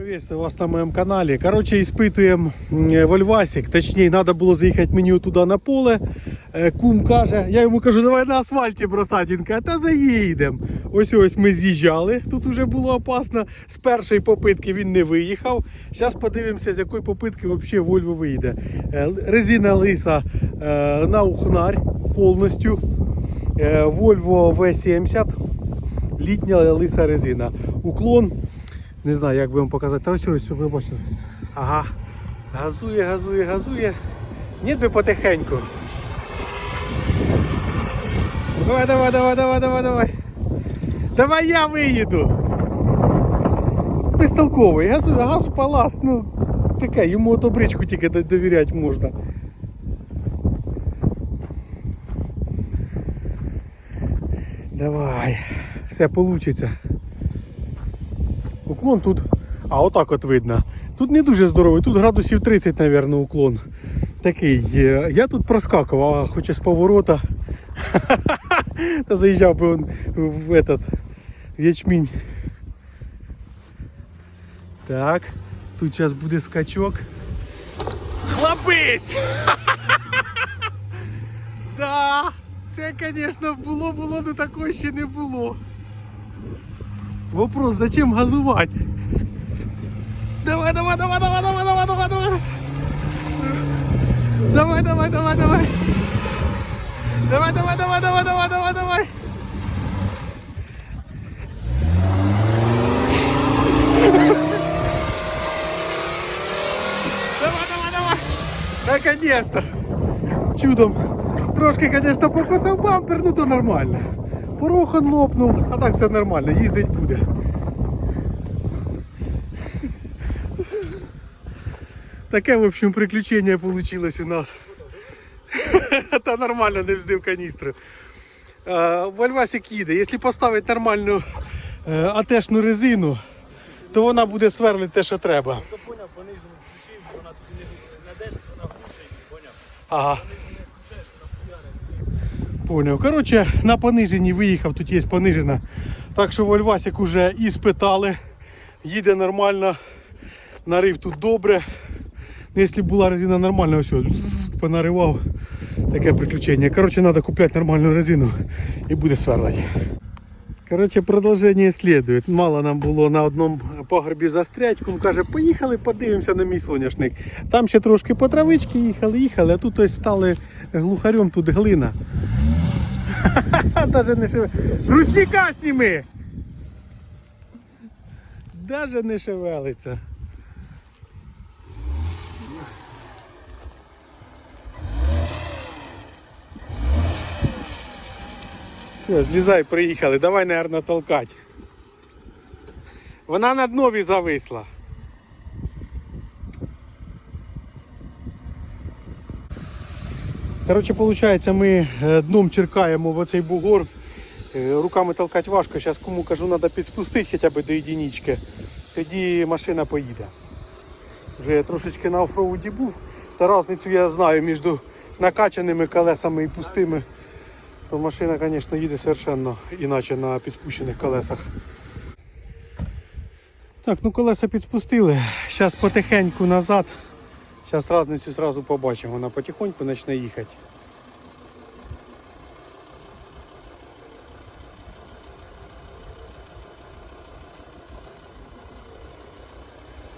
Приветствую вас на моем канале. Короче, испытуємо Вольвасик. Точніше, треба було заїхати мені туди на поле. Е, Кум каже, я йому кажу, давай на асфальті бросати. Він каже, та заїдемо. Ось ось ми з'їжджали. Тут вже було опасно. З першої попитки він не виїхав. Зараз подивимося, з якої попитки взагалі Вольво вийде. Е, Резина лиса е, на ухнарь повністю. Е, Volvo V70. Літня лиса резина. Уклон не знаю, як би вам показати. Та ось ось, ви бачили. Ага. Газує, газує, газує. Ні, би потихеньку. Давай, давай, давай, давай, давай, давай. Давай я виїду. Безтолковий. Газує, газ палас. Ну, таке, йому ото бричку тільки довіряти можна. Давай. Все получится. Уклон тут, а отак от видно. Тут не дуже здоровий, тут градусів 30, мабуть, уклон. Такий. Я тут проскакував, хоча з поворота. Та заїжджав би он в этот в ячмінь. Так, тут зараз буде скачок. Хлопись! Да, це, звісно, було, було, але такого ще не було. Вопрос, зачем газувати? Давай, давай, давай, давай, давай, давай, давай, давай. Давай, давай, давай, давай. Давай, давай, давай, давай, давай, давай, давай. Давай, давай, давай. Наконец-то. Чудом. Трошки, конечно, покоцав бампер, ну то нормально. Порохан лопнув, а так все нормально, їздить буде. Таке, в общем, приключення вийшло у нас. Та нормально не вздив каністру. Вольвасик їде. Якщо поставити нормальну е, атешну резину, то вона буде сверлити те, що треба. Це поняв, понижену включив, вона тут не на 10, вона глушить, поняв. Ага. Понижену не включаєш, Понял. Коротше, на пониженні виїхав, тут є понижена. Так що Вольвасик уже і спитали. Їде нормально. Нарив тут добре. Ну, Якщо була резина нормальна, ось понаривав. Таке приключення. Коротше, треба купляти нормальну резину і буде сверлити. Коротше, продовження слідує. Мало нам було на одному пагорбі застрять. Кум каже, поїхали, подивимося на мій соняшник. Там ще трошки по травички їхали, їхали, а тут ось стали глухарем, тут глина. Даже не шеве. Ручника сніми! Даже не шевелиться. Все, злізай, приїхали. Давай, наверное, толкать. Вона на днові зависла. Коротше, виходить, ми е, дном черкаємо в оцей бугор. Е, Руками толкати важко. Зараз кому кажу, треба підспустити хоча б до єдинички. Тоді машина поїде. Вже я трошечки на офроуді був. Та різницю я знаю між накачаними колесами і пустими. То машина, звісно, їде совершенно іначе на підспущених колесах. Так, ну колеса підспустили. Зараз потихеньку назад. Зараз різницю зразу побачимо. Вона потихоньку почне їхати.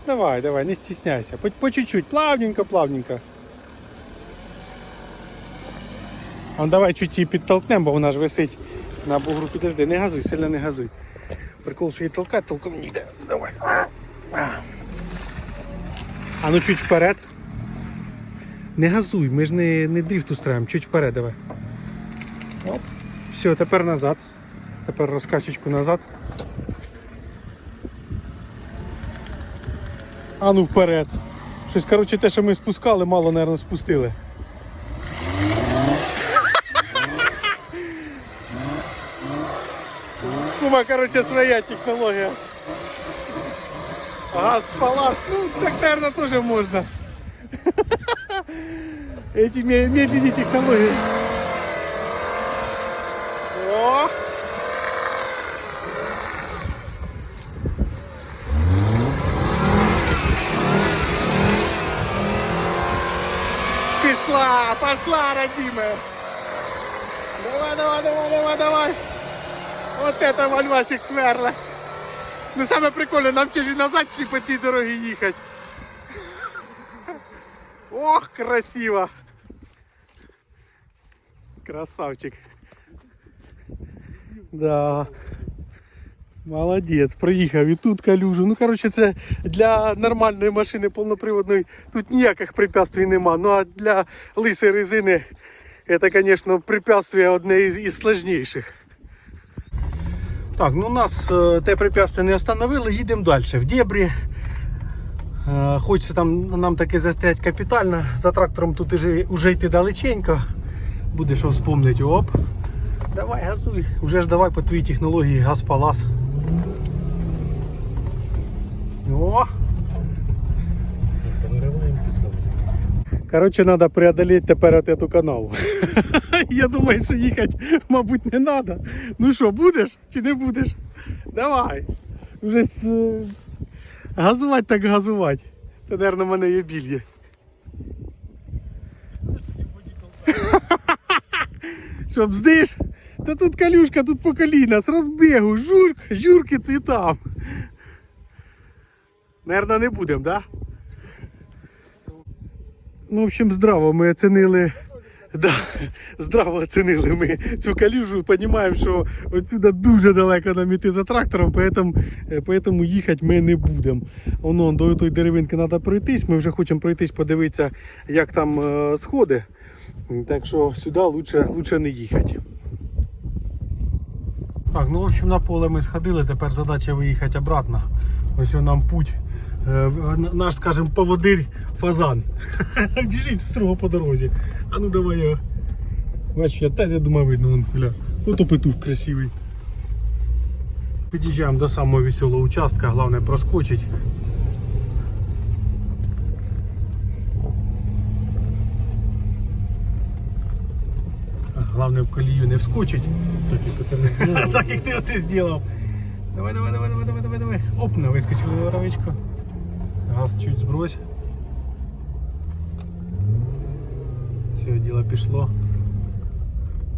Давай, давай, не стесняйся. По, по чуть-чуть, плавненько, плавненько. А давай чуть її підтолкнемо, бо вона ж висить на бугру. Підожди, не газуй, сильно не газуй. Прикол, що її толкати, толком не йде. Давай. А ну чуть вперед. Не газуй, ми ж не, не дріфт устраємо, чуть вперед давай. Оп. Все, тепер назад. Тепер розкачечку назад. А ну вперед. Щось, коротше, те, що ми спускали, мало, мабуть, спустили. Кума, короче, своя технология. Газ, палас, ну, так, наверное, тоже можно. эти медленные технологии. О! Пошла, пошла, родимая. Давай, давай, давай, давай, давай. Вот это вольвасик сверла. Ну самое прикольное, нам ще назад ще по цій дорогі їхати. Ох, красиво! Красавчик. Да. Молодець, проїхав і тут калюжу. Ну, коротше, це для нормальної машини повноприводної тут ніяких препятствий нема. Ну а для лисої резини це, звісно, препятствие одне із, із сложніших. Так, ну нас е, те препятствие не остановили, їдемо далі. В дебрі. Е, Хочеться там нам таки застрять капітально. За трактором тут уже, уже йти далеченько. Буде що вспомнити. Оп. Давай, газуй. Уже ж давай по твоїй технології газ палас. О! Короче, надо преодолеть тепер от эту канаву. Я думаю, що їхати, мабуть, не треба. Ну що, будеш чи не будеш? Давай. Вже з... е, газувати так газувати. Це, мабуть, в мене є біль є. Що, бздиш? Та тут калюшка, тут по коліна, з розбігу, журк, журки ти там. Наверно, не будемо, да? Ну, в общем, здраво ми оцінили. Да, здраво оцінили ми цю калюжу, розуміємо, що отсюда дуже далеко нам іти за трактором, поэтому, е, поэтому їхати ми не будемо. Воно до тої деревинки треба пройтись. Ми вже хочемо пройтись, подивитися, як там е, сходи. Так що сюди лучше, лучше не їхати. Так, ну в общем на поле ми сходили, тепер задача виїхати обратно. Ось нам путь. Е, Наш, скажімо, поводир фазан. Біжить строго по дорозі. А ну давай я. Бачиш, я та я думаю, видно, вон, гля. Ото петух красивий. Під'їжджаємо до самого веселого участка, головне проскочить. Головне в колію не вскочить. Так як ти це не зробив. Так як ти оце зробив. Давай, давай, давай, давай, давай, давай, давай. Оп, на вискочили на травичку. Газ чуть збрось. Все, діло пішло.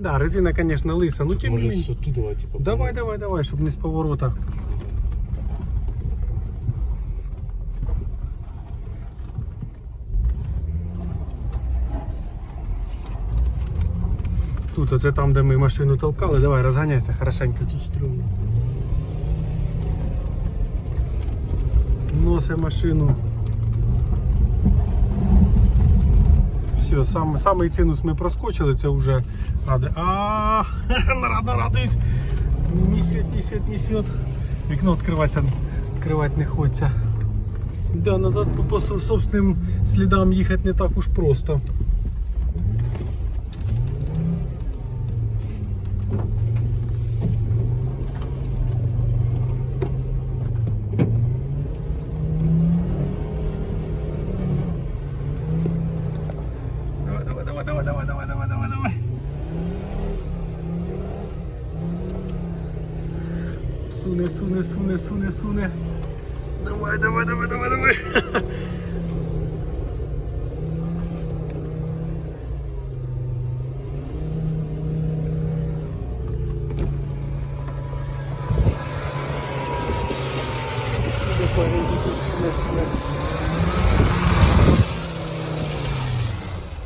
Да, резина, конечно, лиса, ну тем не менее. типу. Давай, давай, давай, щоб не з поворота. Тут оце там, де ми машину толкали, давай розганяйся хорошенько тут стрімно. Носи машину. Все, сам, самий цинус ми проскочили, це вже ради. А, рано радуюсь. Несет, несет, несет. Вікно відкриватися, відкривати не хочеться. Да, назад по, по собственним слідам їхати не так уж просто. Суне, суне, суне, суне, суне. Давай, давай, давай, давай, давай.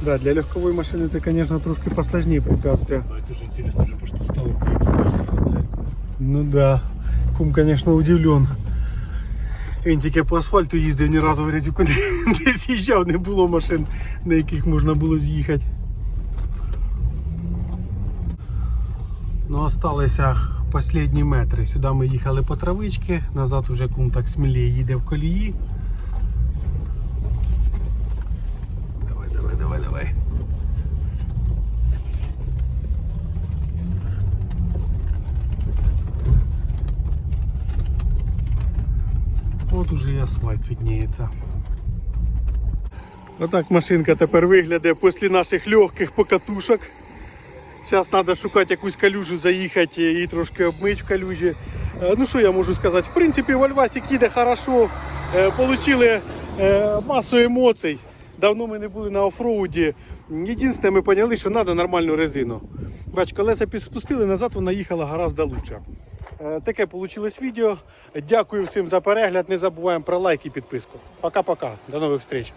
Да, для легковой машины это, конечно, трошки посложнее препятствия. А это же интересно, вже просто стало. Ну да. Кум, конечно, удивлен. Він тільки по асфальту їздив, ні разу Грязюку не, не з'їжджав, не було машин, на яких можна було з'їхати. Ну, осталися останні метри. Сюди ми їхали по травичці, назад уже кум так сміліє їде в колії. Давай, давай, давай, давай. От уже і асфальт видніється. Отак машинка тепер виглядає після наших легких покатушок. Зараз треба шукати якусь калюжу, заїхати і трошки обмити в калюжі. Е, Ну що я можу сказати? В принципі, Вольвасик їде хорошо, Е, получили е, масу емоцій. Давно ми не були на офроуді. Єдине, ми поняли, що треба нормальну резину. Бач, колеса спустили, назад вона їхала гораздо лучше. Е, Таке вийшло відео. Дякую всім за перегляд. Не забуваємо про лайк і підписку. Пока-пока. До нових зустріч.